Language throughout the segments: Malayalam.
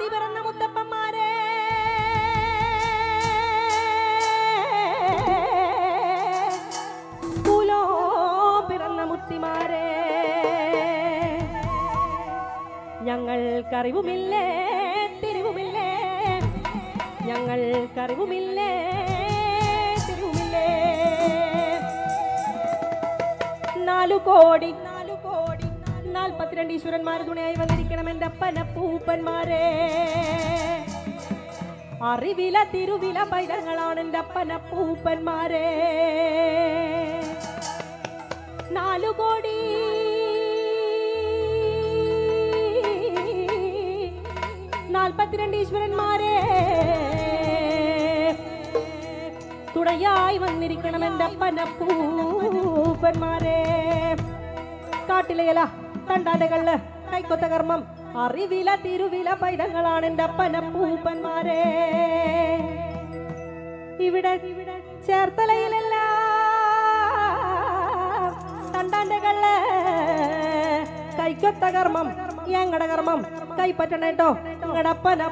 ആദി പിറന്ന മുത്തപ്പന്മാരെ. പുലോ പിറന്ന മുത്തിമാരെ. ഞങ്ങൾക്കറിവുമില്ലേ തിരിവുമില്ലേ? ഞങ്ങൾക്കറിവുമില്ലേ തിരിവുമില്ലേ? നാലു കോടി നാൽപ്പത്തിരണ്ട് ഈശ്വരന്മാർ തുണയായി വന്നിരിക്കണം എന്റെ അപ്പന പൂപ്പന്മാരെ അറിവില തിരുവില പൈതങ്ങളാണ് എന്റെ അപ്പന പൂപ്പന്മാരെ നാലു കോടി നാൽപ്പത്തിരണ്ട് ഈശ്വരന്മാരെ. തുണയായി വന്നിരിക്കണം എന്റെ അപ്പന പൂപ്പന്മാരെ തണ്ടാടകൾ കൈക്കൊത്ത കർമ്മം. അറിവില തിരുവില പൈതങ്ങളാണ് എന്റെ അപ്പനപ്പൂപ്പന്മാരെ ഇവിടെ ചേർത്തലയിലല്ല. തണ്ടാണ്ടകൾ കൈക്കൊത്ത കർമ്മം. ഞങ്ങളുടെ കർമ്മം കൈപ്പറ്റണേട്ടോ ഞങ്ങളുടെ അപ്പന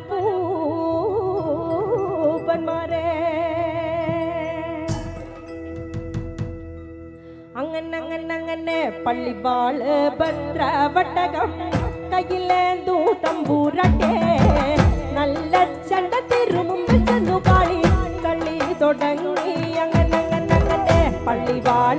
ഞങ്ങളുടെ അപ്പന പൂപ്പന്മാരെ അങ്ങനെ അങ്ങനെ അങ്ങനെ പള്ളിവാൾ ഭദ്രവട്ടകം കയ്യിലേന്തു തമ്പൂരട്ടെ. നല്ല ചണ്ട തിരുമുമ്പിൽ ചെന്നു കാളി കളി തുടങ്ങി. അങ്ങനെ അങ്ങനെ അങ്ങനെ പള്ളിവാൾ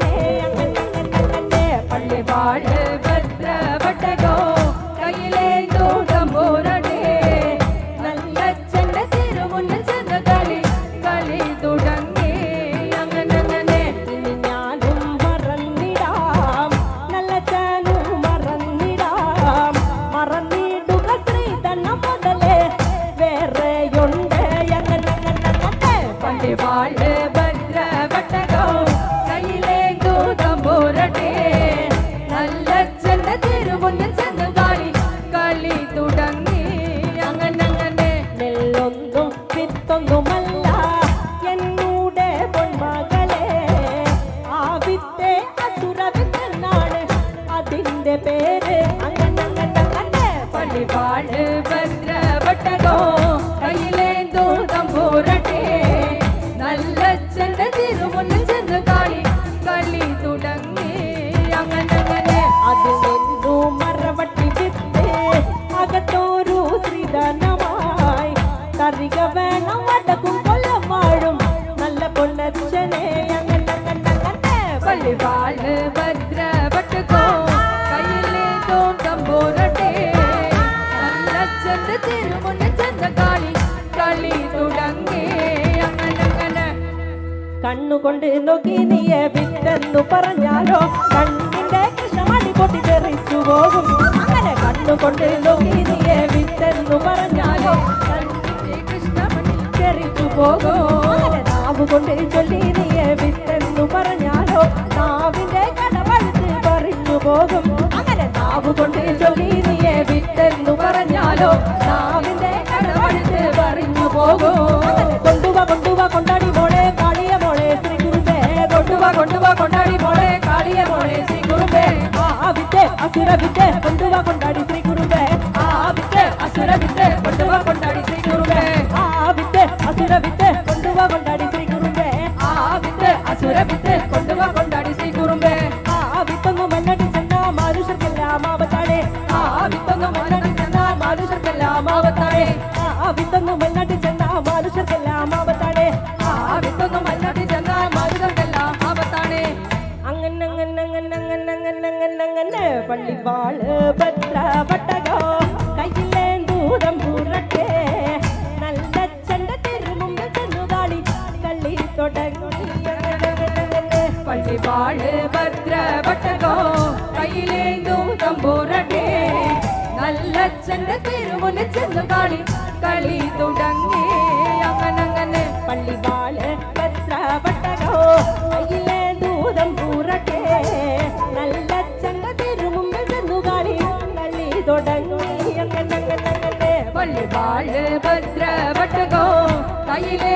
no. കണ്ണുകൊണ്ട് നോക്കി നീയെ വിത്തെന്നു പറഞ്ഞാലോ? കണ്ണിന്റെ കൃഷ്ണമണി പൊട്ടി തെറിച്ചു പോകും. അങ്ങനെ കണ്ണുകൊണ്ട് നോക്കി നീയെ വിത്തെന്നു പറഞ്ഞാലോ? കണ്ണിന്റെ കൃഷ്ണമണി തെറിച്ചു പോകും. അങ്ങനെ നാവ് കൊണ്ട് ചൊല്ലി നീയെ വിത്തെന്നു പറഞ്ഞാലോ? നാവിന്റെ കടവഴുത്ത് പറിച്ചു പോകും. അങ്ങനെ നാവ് കൊണ്ട് ചൊല്ലി നീയെ വിത്തെന്നു പറഞ്ഞാലോ? அசுர வித்தை கொண்டு வா கொண்டாடி ஸ்ரீ குருவே. ஆ வித்தை அசுர வித்தை கொண்டு வா கொண்டாடி ஸ்ரீ குருவே. ஆ வித்தை அசுர வித்தை கொண்டு வா கொண்டாடி ஸ்ரீ குருவே. ஆ வித்தை அசுர வித்தை கொண்டு வா கொண்டாடி ஸ்ரீ குருவே. ஆ வித்தங்க மன்னடி சென்னா மானுஷர்க்கெல்லாம் ஆபத்தாடே ஆ வித்தங்க மன்னடி சென்னா மானுஷர்க்கெல்லாம் ஆபத்தாடே ஆ வித்தங்க மன்னடி சென்னா மானுஷர்க்கெல்லாம் வாழ பெற்ற வட்டகம் கையிலே தூரம் கூறட்டே நல்ல சண்ட திரும்பும் தன்னுதாளி கள்ளி தொடங்கி பள்ளி வாழ பத்ர வட்டகம் கையிலே தூரம் போரட்டே. நல்ல சண்ட திருமுன்னு சென்னுதாளி களி தொடங்கி அங்கனங்கன்னு பள்ளி வாழ കയ്യിലേന്തു